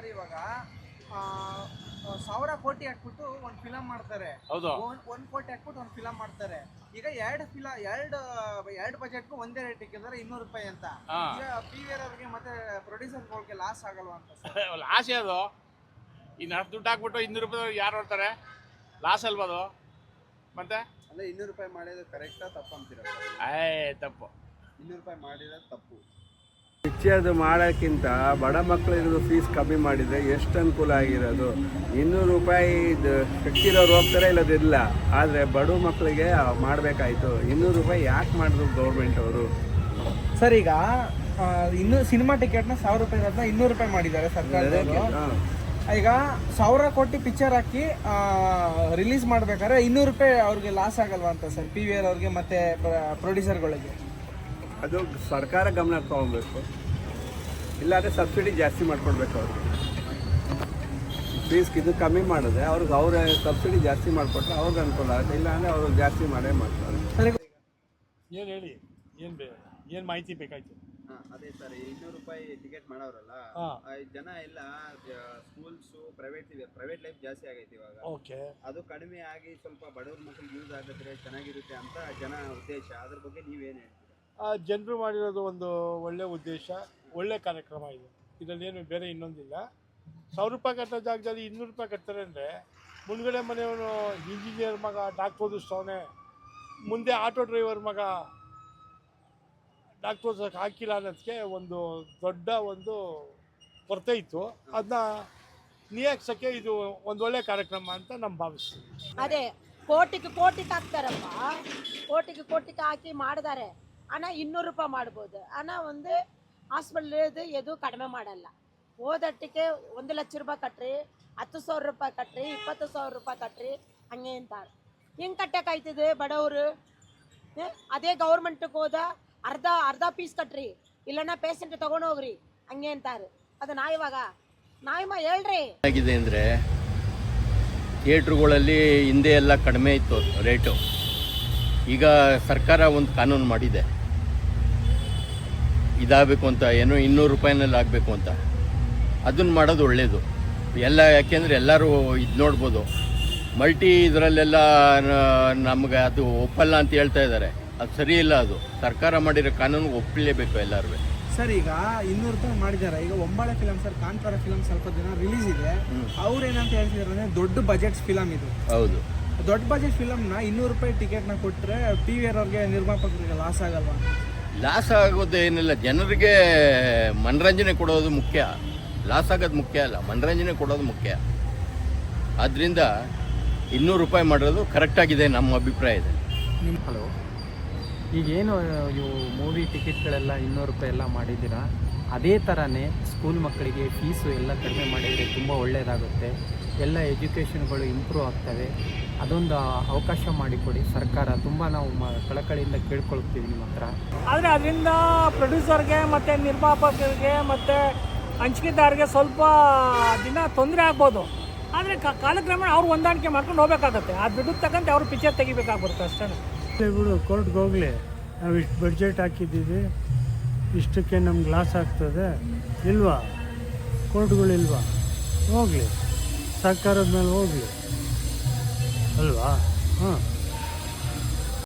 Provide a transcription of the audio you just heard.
Sir ಇವಾಗ ಆ, ಸಾವಿರ ಕೋಟಿ ಹಾಕ್ಬಿಟ್ಟು ಒಂದ್ ಫಿಲಂ ಮಾಡ್ತಾರೆ. ಹೌದು. ಒಂದ್ ಒಂದ್ ಕೋಟಿ ಹಾಕ್ಬಿಟ್ಟು ಒಂದ್ ಫಿಲಂ ಮಾಡ್ತಾರೆ. ಈಗ ಎರಡು ಫಿಲ ಎರಡು ಎರಡ್ ಬಜೆಟ್ಗೂ ಒಂದೇ ರೇಟ್ ಇಕ್ಕಿದ್ದಾರೆ ಇನ್ನೂರು ರೂಪಾಯಿ ಅಂತ. ಹಾ. ಈಗ ಪಿ ವಿ ಆರ್ ಅವ್ರಿಗೆ ಮತ್ತೆ ಪ್ರೊಡ್ಯೂಸರ್ಗಳಿಗೆ ಲಾಸ್ ಆಗಲ್ವಾ ಅಂತ ಸರ್? ಲಾಸೇ ಅದು ಇನ್ನು ಅಷ್ಟು ದುಡ್ಡು ಹಾಕ್ಬಿಟ್ಟು ಇನ್ನೂರು ರೂಪಾಯಿ ಯಾರು ಹೊರ್ತಾರೆ ಲಾಸ್ ಅಲ್ವಾ ಅದು? ಮತ್ತೆ? ಅಲ್ಲ ಇನ್ನೂರು ರೂಪಾಯಿ ಮಾಡಿದ್ರೆ ಕರೆಕ್ಟಾ ತಪ್ಪು ಅಂತೀರಾ ಏ ತಪ್ಪು. ಇನ್ನೂರು ರೂಪಾಯಿ ಮಾಡಿದ್ರೆ ತಪ್ಪು. ಪಿಕ್ಚರ್ದು ಮಾಡೋಕ್ಕಿಂತ ಬಡ ಮಕ್ಕಳಿರೋದು ಫೀಸ್ ಕಮ್ಮಿ ಮಾಡಿದರೆ ಎಷ್ಟು ಅನುಕೂಲ ಆಗಿರೋದು? ಇನ್ನೂರು ರೂಪಾಯಿ ಕಟ್ಟಿರೋರು ಹೋಗ್ತಾರೆ ಇಲ್ಲದಿಲ್ಲ. ಆದರೆ ಬಡ ಮಕ್ಕಳಿಗೆ ಮಾಡಬೇಕಾಯ್ತು. ಇನ್ನೂರು ರೂಪಾಯಿ ಯಾಕೆ ಮಾಡಿದ್ರು ಗೌರ್ಮೆಂಟ್ ಅವರು? ಸರ್ ಈಗ ಇನ್ನು ಸಿನಿಮಾ ಟಿಕೆಟ್ನ ಸಾವಿರ ರೂಪಾಯಿ ಇರೋದನ್ನ ಇನ್ನೂರು ರೂಪಾಯಿ ಮಾಡಿದ್ದಾರೆ ಸರ್ಕಾರ ಈಗ ಸಾವಿರ ಕೋಟಿ ಪಿಕ್ಚರ್ ಹಾಕಿ ರಿಲೀಸ್ ಮಾಡ್ಬೇಕಾದ್ರೆ ಇನ್ನೂರು ರೂಪಾಯಿ ಅವ್ರಿಗೆ ಲಾಸ್ ಆಗಲ್ವಾ ಅಂತ ಸರ್? ಪಿ ವಿ ಆರ್ ಅವ್ರಿಗೆ ಮತ್ತೆ ಪ್ರೊಡ್ಯೂಸರ್ಗಳಿಗೆ ಅದು ಸರ್ಕಾರ ಗಮನ ತಗೊಬೇಕು ಇಲ್ಲಾಂದರೆ ಸಬ್ಸಿಡಿ ಜಾಸ್ತಿ ಮಾಡ್ಕೊಡ್ಬೇಕು ಅವ್ರಿಗೆ ಫೀಸ್ ಇದು ಕಮ್ಮಿ ಮಾಡಿದ್ರೆ ಅವ್ರಿಗೆ ಅವ್ರ ಸಬ್ಸಿಡಿ ಜಾಸ್ತಿ ಮಾಡಿಕೊಟ್ರೆ ಅವ್ರಿಗೆ ಅನುಕೂಲ ಆಗುತ್ತೆ. ಇಲ್ಲಾಂದರೆ ಅವರು ಜಾಸ್ತಿ ಮಾಡೇ ಮಾಡ್ತಾರೆ. ಏನು ಹೇಳಿ? ಏನು ಬೇ ಏನು ಮಾಹಿತಿ ಬೇಕಾಯ್ತು? ಹಾ, ಅದೇ ಸರ್ ಇನ್ನೂರು ರೂಪಾಯಿ ಟಿಕೆಟ್ ಮಾಡೋರಲ್ಲ? ಆ, ಜನ ಎಲ್ಲ ಸ್ಕೂಲ್ಸ್ ಪ್ರೈವೇಟ್ ಪ್ರೈವೇಟ್ ಲೈಫ್ ಜಾಸ್ತಿ ಆಗೈತೆ ಇವಾಗ. ಓಕೆ. ಅದು ಕಡಿಮೆ ಆಗಿ ಸ್ವಲ್ಪ ಬಡವ್ರ ಮಕ್ಕಳಿಗೆ ಯೂಸ್ ಆಗಿದ್ರೆ ಚೆನ್ನಾಗಿರುತ್ತೆ ಅಂತ ಜನ ಉದ್ದೇಶ. ಅದ್ರ ಬಗ್ಗೆ ನೀವೇನು ಹೇಳ್ತೀರಾ? ಜನರು ಮಾಡಿರೋದು ಒಂದು ಒಳ್ಳೆ ಉದ್ದೇಶ, ಒಳ್ಳೆ ಕಾರ್ಯಕ್ರಮ ಇದು. ಇದರಲ್ಲೇನು ಬೇರೆ ಇನ್ನೊಂದಿಲ್ಲ. ಸಾವಿರ ರೂಪಾಯಿ ಕಟ್ಟೋ ಜಾಗದಲ್ಲಿ ಇನ್ನೂರು ರೂಪಾಯಿ ಕಟ್ತಾರೆ ಅಂದರೆ, ಮುಂದ್ಗಡೆ ಮನೆಯವನು ಇಂಜಿನಿಯರ್ ಮಗ ಡಾಕ್ಟರ್ ಓದಿಸ್ತವನೆ. ಮುಂದೆ ಆಟೋ ಡ್ರೈವರ್ ಮಗ ಡಾಕ್ಟರ್ ಹಾಕಿಲ್ಲ ಅನ್ನೋದಕ್ಕೆ ಒಂದು ದೊಡ್ಡ ಒಂದು ಕೊರತೆ ಇತ್ತು. ಅದನ್ನ ನಿಯಕ್ಷಕ್ಕೆ ಇದು ಒಂದು ಒಳ್ಳೆ ಕಾರ್ಯಕ್ರಮ ಅಂತ ನಮ್ಮ ಭಾವಿಸ್ತೀವಿ ಅದೇ, ಕೋಟಿಗೆ ಕೋಟಿಗೆ ಹಾಕ್ತಾರಪ್ಪ. ಕೋಟಿಗೆ ಕೋಟಿಗೆ ಹಾಕಿ ಮಾಡಿದ್ದಾರೆ. ಹಣ ಇನ್ನೂರು ರೂಪಾಯಿ ಮಾಡ್ಬೋದು. ಹಣ ಒಂದು ಹಾಸ್ಪಿಟ್ಲಿದು ಎದು ಕಡಿಮೆ ಮಾಡಲ್ಲ. ಓದಟ್ಟಿಗೆ ಒಂದು ಲಕ್ಷ ರೂಪಾಯಿ ಕಟ್ಟ್ರಿ ಹತ್ತು ಸಾವಿರ ರೂಪಾಯಿ ಕಟ್ಟ್ರಿ ಇಪ್ಪತ್ತು ಸಾವಿರ ರೂಪಾಯಿ ಕಟ್ಟ್ರಿ ಹಂಗೆ ಅಂತಾರೆ ಹೆಂಗೆ ಕಟ್ಟಕ್ಕಾಯ್ತದೆ ಬಡವರು? ಅದೇ ಗೌರ್ಮೆಂಟ್ಗೆ ಹೋದ ಅರ್ಧ ಅರ್ಧ ಪೀಸ್ ಕಟ್ಟ್ರಿ ಇಲ್ಲಣ್ಣ ಪೇಷಂಟ್ ತಗೊಂಡೋಗ್ರಿ ಹಂಗೆ ಅಂತಾರೆ. ಅದು ನಾ ಇವಾಗ ನಾ ಇಮ್ಮ ಹೇಳ್ರಿ. ಆಗಿದೆ ಅಂದರೆ ಥಿಯೇಟ್ರುಗಳಲ್ಲಿ ಹಿಂದೆ ಎಲ್ಲ ಕಡಿಮೆ ಇತ್ತು ರೇಟು. ಈಗ ಸರ್ಕಾರ ಒಂದು ಕಾನೂನು ಮಾಡಿದೆ. ಇದಾಗಬೇಕು ಅಂತ ಏನೋ ಇನ್ನೂರು ರೂಪಾಯಿನಲ್ಲಿ ಆಗಬೇಕು ಅಂತ. ಅದನ್ನು ಮಾಡೋದು ಒಳ್ಳೆಯದು ಎಲ್ಲ ಯಾಕೆಂದರೆ ಎಲ್ಲರೂ ಇದು ನೋಡ್ಬೋದು. ಮಲ್ಟಿ ಇದರಲ್ಲೆಲ್ಲ ನಮಗೆ ಅದು ಒಪ್ಪಲ್ಲ ಅಂತ ಹೇಳ್ತಾ ಇದ್ದಾರೆ. ಅದು ಸರಿ ಇಲ್ಲ ಅದು. ಸರ್ಕಾರ ಮಾಡಿರೋ ಕಾನೂನು ಒಪ್ಪಲೇಬೇಕು ಎಲ್ಲರೂ ಸರ್ ಈಗ ಇನ್ನೂರು ರೂಪಾಯಿ ಮಾಡಿದ್ದಾರೆ. ಈಗ Hombale film sir Kantara film ಸ್ವಲ್ಪ ದಿನ ರಿಲೀಸ್ ಇದೆ. ಅವ್ರು ಏನಂತ ಹೇಳ್ತಿದ್ರು ಅಂದ್ರೆ ದೊಡ್ಡ ಬಜೆಟ್ ಫಿಲಮ್ ಇದು. ಹೌದು. ದೊಡ್ಡ ಬಜೆಟ್ ಫಿಲಮ್ನ ಇನ್ನೂರು ರೂಪಾಯಿ ಟಿಕೆಟ್ನ ಕೊಟ್ಟರೆ ಟಿ ವಿ ಅವ್ರಿಗೆ ನಿರ್ಮಾಪಕರಿಗೆ ಲಾಸ್ ಆಗಲ್ವಾ? ಲಾಸ್ ಆಗೋದು ಏನಿಲ್ಲ. ಜನರಿಗೆ ಮನರಂಜನೆ ಕೊಡೋದು ಮುಖ್ಯ. ಲಾಸ್ ಆಗೋದು ಮುಖ್ಯ ಅಲ್ಲ. ಮನರಂಜನೆ ಕೊಡೋದು ಮುಖ್ಯ. ಆದ್ದರಿಂದ ಇನ್ನೂರು ರೂಪಾಯಿ ಮಾಡೋದು ಕರೆಕ್ಟಾಗಿದೆ ನಮ್ಮ ಅಭಿಪ್ರಾಯ ಅಭಿಪ್ರಾಯದಲ್ಲಿ ಹಲೋ. ಈಗೇನು, ಇವು ಮೂವಿ ಟಿಕೆಟ್ಗಳೆಲ್ಲ ಇನ್ನೂರು ರೂಪಾಯಿ ಎಲ್ಲ ಮಾಡಿದ್ದೀರಾ? ಅದೇ ಥರನೇ ಸ್ಕೂಲ್ ಮಕ್ಕಳಿಗೆ ಫೀಸು ಎಲ್ಲ ಕಡಿಮೆ ಮಾಡಿದರೆ ತುಂಬ ಒಳ್ಳೆಯದಾಗುತ್ತೆ ಎಲ್ಲ ಎಜುಕೇಷನ್ಗಳು ಇಂಪ್ರೂವ್ ಆಗ್ತವೆ. ಅದೊಂದು ಅವಕಾಶ ಮಾಡಿಕೊಡಿ. ಸರ್ಕಾರ ತುಂಬ ನಾವು ಮ ಕಳಕಳಿಯಿಂದ ಕೇಳ್ಕೊಳ್ತೀವಿ ನಿಮ್ಮ ಹತ್ರ. ಆದರೆ ಅದರಿಂದ ಪ್ರೊಡ್ಯೂಸರ್ಗೆ ಮತ್ತು ನಿರ್ಮಾಪಕರಿಗೆ ಮತ್ತು ಹಂಚಿಕೆದಾರರಿಗೆ ಸ್ವಲ್ಪ ದಿನ ತೊಂದರೆ ಆಗ್ಬೋದು. ಆದರೆ ಕಾಲಕ್ರಮೇಣ ಅವ್ರು ಹೊಂದಾಣಿಕೆ ಮಾಡ್ಕೊಂಡು ಹೋಗ್ಬೇಕಾಗತ್ತೆ. ಆ ದುಡ್ಡು ತಕ್ಕಂತೆ ಅವ್ರು ಪಿಕ್ಚರ್ ತೆಗಿಬೇಕಾಗ್ಬಿಡುತ್ತೆ ಅಷ್ಟೇ ಬಿಡು ಕೋರ್ಟ್ಗೆ ಹೋಗಲಿ. ನಾವು ಇಷ್ಟು ಬಡ್ಜೆಟ್ ಹಾಕಿದ್ದೀವಿ. ಇಷ್ಟಕ್ಕೆ ನಮ್ಗೆ ಲಾಸ್ ಆಗ್ತದೆ. ಇಲ್ವಾ? ಕೋರ್ಟ್ಗಳಿಲ್ವಾ ಹೋಗಲಿ. ಸರ್ಕಾರದ ಮೇಲೆ ಹೋಗಲಿ. ಅಲ್ವಾ? ಹಾಂ